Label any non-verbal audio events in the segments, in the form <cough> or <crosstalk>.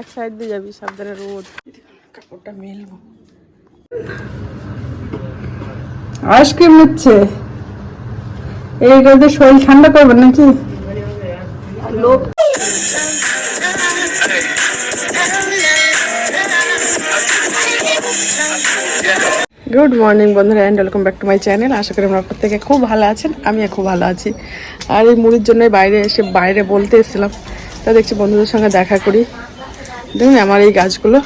এক সাইড দিয়ে যাবি সাবধানে রোদ। কাপড়টা মেলবো। আইসক্রিম নিচ্ছে। এই রোদে শরীর ঠান্ডা করবেন নাকি? লোক গুড মর্নিং বন্ধুরা and welcome back to my channel আশা করি আপনার প্রত্যেকে খুব ভালো আছেন আমিও খুব ভালো আছি। আর এই মুড়ির জন্যই বাইরে এসে বাইরে বলতে এসেছিলাম। তা দেখছি বন্ধুদের সঙ্গে দেখা করি। দেখুন আমার এই গাছগুলো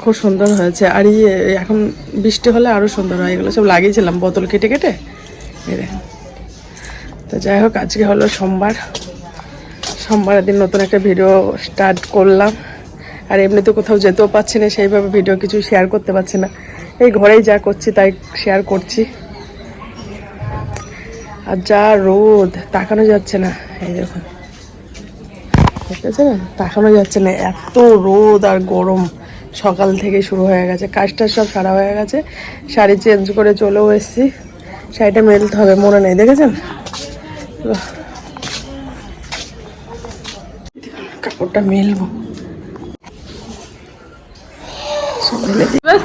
খুব সুন্দর হয়েছে। আর ইয়ে এখন বৃষ্টি হলে আরও সুন্দর হয়। এগুলো সব লাগিয়েছিলাম বোতল কেটে কেটে। তো যাই হোক, আজকে হলো সোমবার। সোমবারের দিন নতুন একটা ভিডিও স্টার্ট করলাম। আর এমনিতে কোথাও যেতেও পাচ্ছি না, সেইভাবে ভিডিও কিছু শেয়ার করতে পারছি না। এই ঘরেই যা করছি, তাই শেয়ার করছি। আর যা রোদ, তাকানো যাচ্ছে না। এই দেখুন। দেখতেছেন তাকানো যাচ্ছে না। এত রোদ আর গরম। সকাল থেকে শুরু হয়ে গেছে। কাজটা সব সারা হয়ে গেছে। শাড়ি চেঞ্জ করে চলেও এসেছি। শাড়িটা মেলতে হবে, মনে নেই। দেখেছেন? কাপড়টা মেলবো।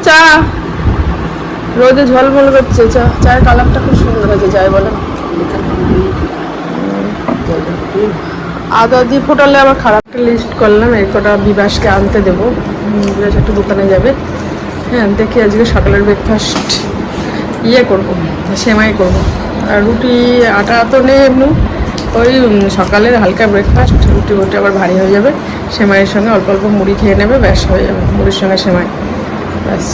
চা। রোদে ঝলমল করছে। চা, চায়ের কালারটা খুব সুন্দর হয়েছে। যাই বলেন। আদা দিয়ে ফোটালে আবার খারাপ একটা লিস্ট করলাম, এই কটা বিবাসকে আনতে দেবো। বিবাস একটু দোকানে যাবে। হ্যাঁ দেখি আজকে সকালের ব্রেকফাস্ট ইয়ে করব, সেমাই করব। আর রুটি, আটা তো নেই এমনি। ওই সকালের হালকা ব্রেকফাস্ট রুটি রুটি আবার ভারী হয়ে যাবে। সেমাইয়ের সঙ্গে অল্প অল্প মুড়ি খেয়ে নেবে, ব্যাস, হয়ে যাবে মুড়ির সঙ্গে সেমাই। ব্যাস,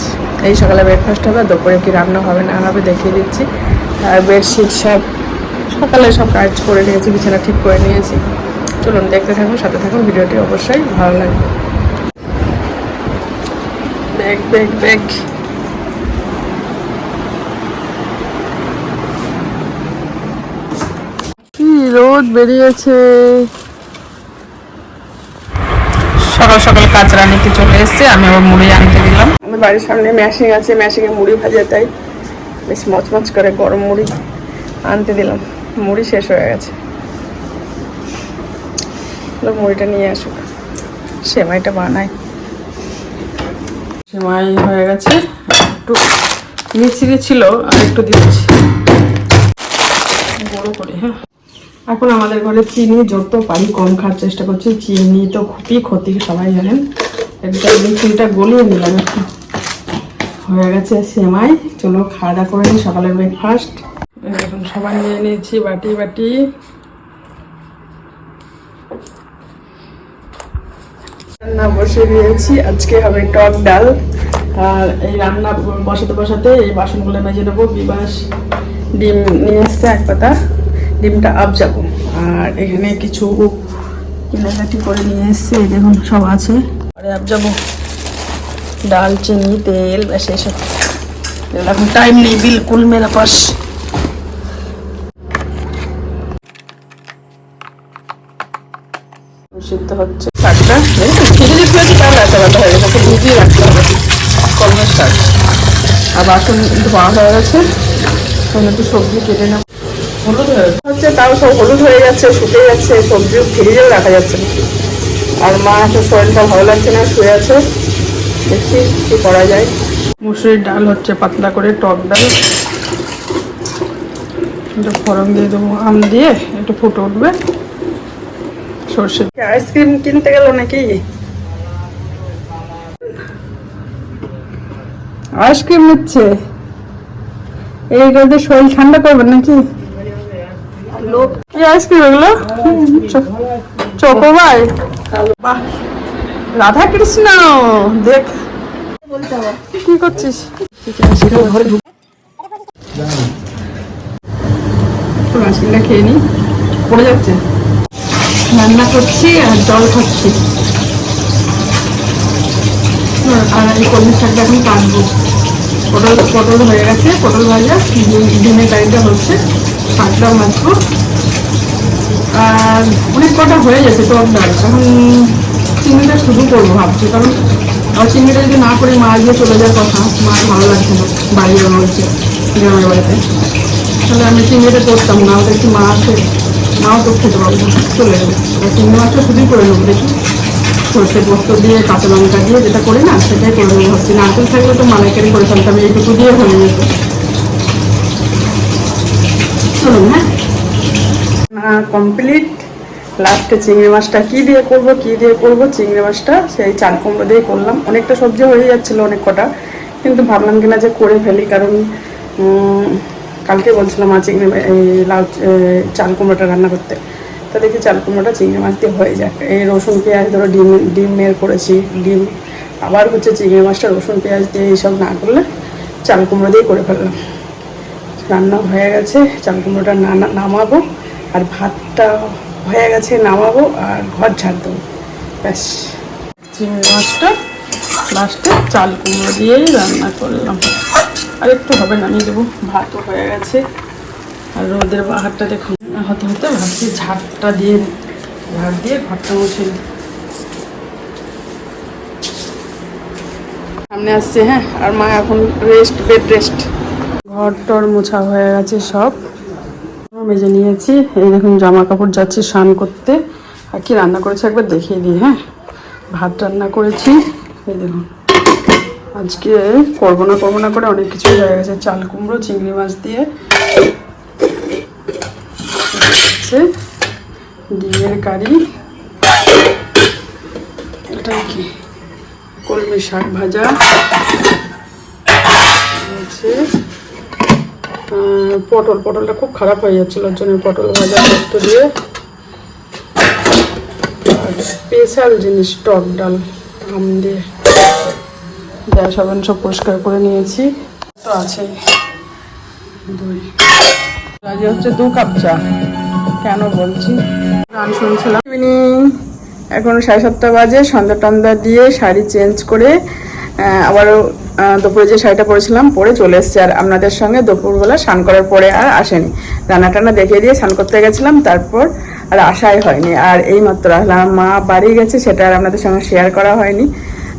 এই সকালে ব্রেকফাস্ট হবে আর দুপুরে কি রান্না হবে না হবে দেখিয়ে দিচ্ছি। আর বেডশিট সব, সকালে সব কাজ করে নিয়েছি, বিছানা ঠিক করে নিয়েছি। চলুন দেখতে থাকুন সাথে থাকুন ভিডিওটি অবশ্যই ভালো লাগবে। ব্যাগ ব্যাগ ব্যাগ কি রোদ বেরিয়েছে। সকাল সকাল কাঁচরা নিতে চলে এসছে আমি আবার মুড়ি আনতে দিলাম আমাদের বাড়ির সামনে ম্যাশিং আছে ম্যাশিংয়ে মুড়ি ভাজা তাই বেশ মচমচ করে গরম মুড়ি আনতে দিলাম। মুড়ি শেষ হয়ে গেছে। মুড়িটা নিয়ে আসুক। সেমাইটা বানাই। সেমাই হয়ে গেছে। একটু মিচিড়ি ছিল, আর একটু দিচ্ছি। বড় করে হ্যাঁ। এখন আমাদের ঘরে চিনি যত পারি কম খাওয়ার চেষ্টা করছি। চিনি তো খুবই ক্ষতি, সবাই জানেন। এটা মিষ্টিটা গলিয়ে নিলাম একটু। হয়ে গেছে সেমাই। চলো খাওয়া দাওয়া করে নিই সকালের ব্রেকফাস্ট এখন সবাই নিয়ে নিয়েছি, বাটি বাটি। রান্না বসে দিয়েছি। আজকে হবে টক ডাল। আর এই রান্না বসাতে বসাতে এই বাসনগুলো মেজে নেব। বিবাস ডিম নিয়ে এসছে এক পাতা। ডিমটা আপ যাব আর এখানে কিছু কিনাকাটি করে নিয়ে এসছে। দেখুন, সব আছে। আরে আপ যাব ডাল, চিনি, তেল, ব্যাস এসব এখন টাইম নেই, বিলকুল মেরা পাস। সিদ্ধ হচ্ছে। তাহলে এত ব্যথা হয়ে গেছে ভিজিয়ে রাখতে হবে। কলমের শাক। আর বাসন ধোয়া হয়ে গেছে একটু সবজি কেটে নেব। হলুদ হয়ে হচ্ছে তাও সব হলুদ হয়ে যাচ্ছে শুকিয়ে যাচ্ছে সবজিও ফ্রিজেও রাখা যাচ্ছে না। আর মা তো শরীরটা ভালো লাগছে না শুয়ে আছে। দেখছি কি করা যায়। মুসুরির ডাল হচ্ছে পাতলা করে টক ডাল। একটু ফোড়ন দিয়ে দেবো আম দিয়ে একটু ফুটে উঠবে। সর্ষে আইসক্রিম কিনতে গেল নাকি? আইসক্রিম নিচ্ছে। এই রোদে শরীর ঠান্ডা করবেন নাকি? আইসক্রিম এগুলো? চোখো ভাই। রাধা কৃষ্ণ দেখ। কি করছিস? খেয়ে নি। পড়ে যাচ্ছে। রান্না করছি আর জল খাচ্ছি। আর এই কলমি শাকটা এখন কাটবো। পটল পটল হয়ে গেছে। পটল ভাজা ডিম- ডিমের কারিটা হচ্ছে শাকটাও মাছবো আর অনেক কটা হয়ে গেছে তো ডাল এখন চিংড়িটা শুধু করব ভাবছি, কারণ আর চিংড়িটা যদি না করে মা দিয়ে চলে যাওয়ার কথা মার ভালো লাগছে না, বাইরে বলছে গ্রামের বাড়িতে। তাহলে আমি চিংড়িটা করতাম, না ওদের একটু মা আছে নাও তো খেতে পারব চলে যাবে। আর চিংড়ি মাছটা শুধুই করে নেব, দেখি। সর্ষে পোস্ত দিয়ে কাঁচা লঙ্কা দিয়ে যেটা করি না, সেটাই করে নেব ভাবছি। নারকেল থাকলে তো মালাইকারি করে ফেলতাম এইটুকু দিয়ে হয়ে যেত। চলুন হ্যাঁ? কমপ্লিট লাস্টে চিংড়ি মাছটা কি দিয়ে করব, কি দিয়ে করব? চিংড়ি মাছটা সেই চাল কুমড়ো দিয়ে করলাম। অনেকটা সবজি হয়ে যাচ্ছিল অনেক কটা, কিন্তু ভাবলাম কিনা যে করে ফেলি, কারণ কালকে বলছিলাম মা চিংড়ি এই লাউ চাল কুমড়োটা রান্না করতে। তা দেখি চাল কুমড়োটা চিংড়ি মাছ দিয়ে হয়ে যাক। এই রসুন, পেঁয়াজ, ধরো ডিম ডিম ডিমের করেছি, ডিম। আবার হচ্ছে চিংড়ি মাছটা রসুন, পেঁয়াজ দিয়ে এইসব না করলে চাল কুমড়ো দিয়ে করে ফেললাম। রান্না হয়ে গেছে, চাল কুমড়োটা নামাবো, আর ভাতটা হয়ে গেছে, নামাবো, আর ঘর ঝাড় দেবো। ব্যাস। চিংড়ি মাছটা লাস্টে চাল কুমড়ো দিয়েই রান্না করলাম। আর একটু হবে নামিয়ে দেবো। ভাতও হয়ে গেছে। আর রোদের বাহারটা দেখুন। হতে হতে ভাবছি ঝাড়টা দিয়ে। ঝাড় দিয়ে ঘরটা মুছে। সামনে আসছে হ্যাঁ আর মা এখন রেস্ট বেড রেস্ট ঘর টর মোছা হয়ে গেছে সব। মেজে নিয়েছি। এই দেখুন জামা কাপড় যাচ্ছি স্নান করতে। আর কি রান্না করেছি একবার দেখিয়ে দিই হ্যাঁ। ভাত রান্না করেছি। এই দেখুন। আজকে করব না করব না করে অনেক কিছু হয়ে গেছে। চাল কুমড়ো, চিংড়ি মাছ দিয়ে হচ্ছে ডিমের কারি। এটা কি? কলমি শাক ভাজা। হচ্ছে পটল। পটলটা খুব খারাপ হয়ে যাচ্ছিল, ওর জন্য পটল ভাজা পোস্ত দিয়ে। স্পেশাল জিনিস, টক ডাল, আম দিয়ে। গ্যাস ওভেন সব পরিষ্কার করে নিয়েছি। তো আছেই দই। আজ হচ্ছে দু কাপ চা। কেন বলছি? গান শুনছিলাম। ইভিনিং এখন সাড়ে সাতটা বাজে, সন্ধ্যা টন্দা দিয়ে শাড়ি চেঞ্জ করে আবারও দুপুরে যে শাড়িটা পরেছিলাম, পরে চলে এসেছি। আর আপনাদের সঙ্গে দুপুরবেলা স্নান করার পরে আর আসেনি। রান্না টান্না দেখিয়ে দিয়ে স্নান করতে গেছিলাম, তারপর আর আসাই হয়নি। আর এই মাত্র আসলাম, মা বাড়ি গেছে, সেটা আর আপনাদের সঙ্গে শেয়ার করা হয়নি।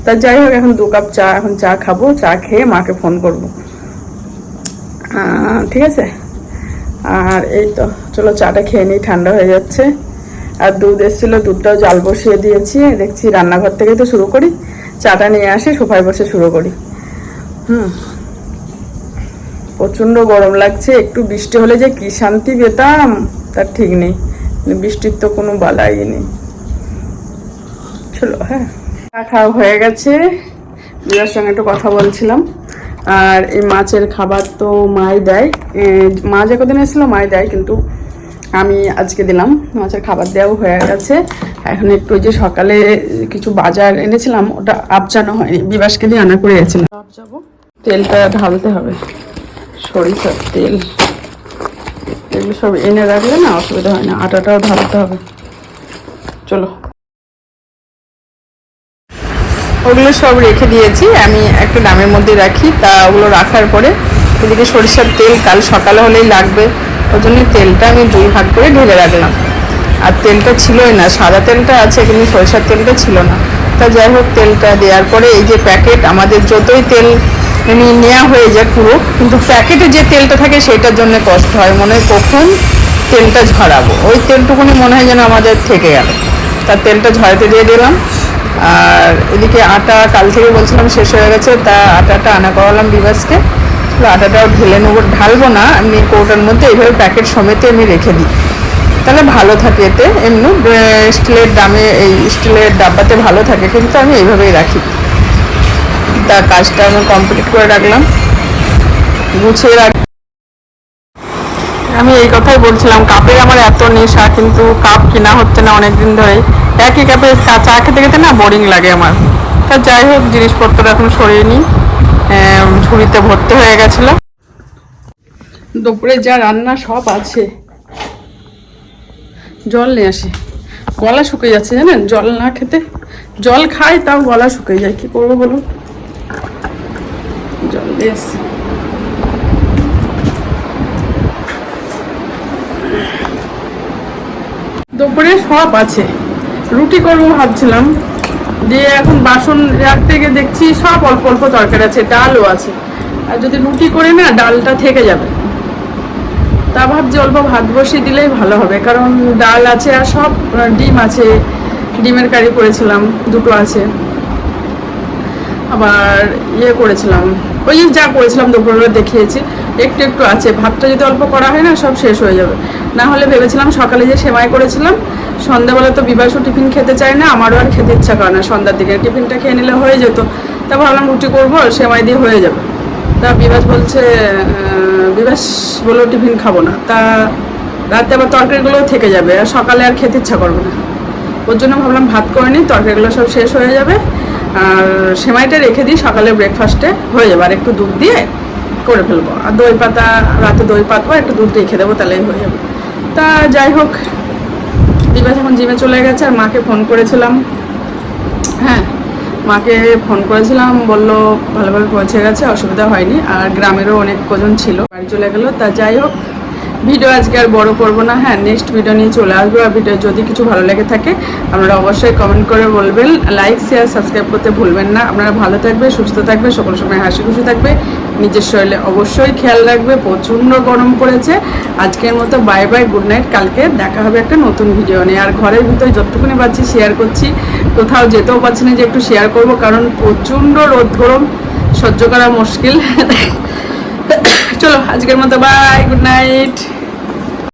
তা যাই হোক, এখন দু কাপ চা, এখন চা খাব, চা খেয়ে মাকে ফোন করব। ঠিক আছে? আর এই তো, চলো চাটা খেয়ে নিই, ঠান্ডা হয়ে যাচ্ছে। আর দুধ এসেছিল, দুধটাও জাল বসিয়ে দিয়েছি। দেখছি রান্নাঘর থেকে তো শুরু করি। চাটা নিয়ে আসি, সোফায় বসে শুরু করি। হুম। প্রচণ্ড গরম লাগছে, একটু বৃষ্টি হলে যে কি শান্তি পেতাম, তার ঠিক নেই। বৃষ্টির তো কোনো বালাই নেই। চলো হ্যাঁ। খাওয়া হয়ে গেছে। বিরার সঙ্গে একটু কথা বলছিলাম। আর এই মাছের খাবার তো মাই দেয়। মা যে কদিন এসেছিল মাই দেয় কিন্তু আমি আজকে দিলাম। মাছের খাবার দেওয়াও হয়ে গেছে। এখন একটু যে সকালে কিছু বাজার এনেছিলাম ওটা আপজানো হয়নি। বিবাসকে দিয়ে আনা করে গেছিলাম আপজাবো তেলটা ঢালতে হবে। সরিষার তেল। এগুলো সব এনে রাখলে না অসুবিধা হয় না। আটাটাও ঢালতে হবে। চলো। ওগুলো সব রেখে দিয়েছি। আমি একটা ডামের মধ্যে রাখি। তা ওগুলো রাখার পরে এদিকে সরিষার তেল কাল সকালে হলেই লাগবে। ওই জন্য তেলটা আমি দুই ভাগ করে ঢেলে রাখলাম। আর তেলটা ছিলই না, সাদা তেলটা আছে, কিন্তু সরিষার তেলটা ছিল না। তা যাই হোক, তেলটা দেওয়ার পরে এই যে প্যাকেট, আমাদের যতই তেল নেওয়া হয়ে যায় পুরো, কিন্তু প্যাকেটে যে তেলটা থাকে সেটার জন্য কষ্ট হয়। মনে হয় কখন তেলটা ঝরাবো। ওই তেলটুকুনি মনে হয় যেন আমাদের থেকে গেল। তার তেলটা ঝরাতে দিয়ে দিলাম। আর এদিকে আটা কাল থেকে বলছিলাম শেষ হয়ে গেছে, তা আটাটা আনা করালাম বিবাসকে আটাটাও ঢেলে নেব, ঢালবো না, আমি কৌটার মধ্যে এইভাবে প্যাকেট সমেতে আমি রেখে দিই। তাহলে ভালো থাকে এতে, এমনি স্টিলের দামে, এই স্টিলের ডাব্বাতে ভালো থাকে, কিন্তু আমি এইভাবেই রাখি। তা কাজটা আমি কমপ্লিট করে রাখলাম। গুছিয়ে রাখ আমি এই কথাই বলছিলাম, কাপের আমার এত নেশা, কিন্তু কাপ কিনা হচ্ছে না অনেক দিন ধরে একই কাপে চা- খেতে খেতে না বোরিং লাগে আমার। তা যাই হোক, জিনিসপত্র এখন সরিয়ে নিই। ঝুড়িতে ভর্তি হয়ে গেছিল দুপুরে যা রান্না সব আছে। জল নিয়ে আসি। গলা শুকিয়ে যাচ্ছে জানেন? জল না খেতে। জল খাই, তাও গলা শুকিয়ে যায়। কি করব বলুন? জল নিয়ে আসি। দুপুরে সব আছে। রুটি করব ভাবছিলাম। দিয়ে এখন বাসন রাখতে গিয়ে দেখছি সব অল্প অল্প তরকারি আছে, ডালও আছে। আর যদি রুটি করে না, ডালটা থেকে যাবে। তা ভাবছি অল্প ভাত বসিয়ে দিলেই ভালো হবে, কারণ ডাল আছে আর সব ডিম আছে। ডিমের কারি করেছিলাম, দুটো আছে। আবার ইয়ে করেছিলাম ওই যা করেছিলাম দুপুরবেলা দেখিয়েছি, একটু একটু আছে, ভাতটা যদি অল্প করা হয় না, সব শেষ হয়ে যাবে। না হলে ভেবেছিলাম সকালে যে সেমাই করেছিলাম, সন্ধ্যাবেলা তো বিবাসও টিফিন খেতে চায় না, আমারও আর খেতে ইচ্ছা করে না, সন্ধ্যার দিকে টিফিনটা খেয়ে নিলে হয়ে যেত। তা ভাবলাম রুটি করব সেমাই দিয়ে হয়ে যাবে। তা বিবাস বলছে বিবাস বলেও টিফিন খাব না। তা রাতে আবার তরকারিগুলোও থেকে যাবে, আর সকালে আর খেতে ইচ্ছা করবে না। ওর জন্য ভাবলাম ভাত করে নিই, তরকারিগুলো সব শেষ হয়ে যাবে। আর সেমাইটা রেখে দিই সকালে ব্রেকফাস্টে হয়ে যাবে, আর একটু দুধ দিয়ে করে ফেলব। আর দই পাতা, রাতে দই পাতবো, একটু দুধ রেখে দেবো, তাহলেই হয়ে যাবে। তা যাই হোক, দিবাস এখন জিমে চলে গেছে, আর মাকে ফোন করেছিলাম। হ্যাঁ মাকে ফোন করেছিলাম, বলল ভালোভাবে পৌঁছে গেছে, অসুবিধা হয়নি। আর গ্রামেরও অনেক কজন ছিল। বাড়ি চলে গেলো, তা যাই হোক ভিডিও আজকে আর বড় করব না। হ্যাঁ নেক্সট ভিডিও নিয়ে চলে আসব। আর ভিডিও যদি কিছু ভালো লেগে থাকে, আপনারা অবশ্যই কমেন্ট করে বলবেন। লাইক শেয়ার সাবস্ক্রাইব করতে ভুলবেন না। আপনারা ভালো থাকবে, সুস্থ থাকবে, সকল সময় হাসি খুশি থাকবে। নিজের শরীরে অবশ্যই খেয়াল রাখবে। প্রচণ্ড গরম পড়েছে। আজকের মতো বাই বাই গুড নাইট কালকে দেখা হবে একটা নতুন ভিডিও নিয়ে। আর ঘরের ভিতরে যতটুকুনি পাচ্ছি শেয়ার করছি। কোথাও যেতেও পারছি না যে একটু শেয়ার করব। কারণ প্রচণ্ড রোদ গরম। সহ্য করা মুশকিল। <coughs> চলো আজকের মতো বাই গুড নাইট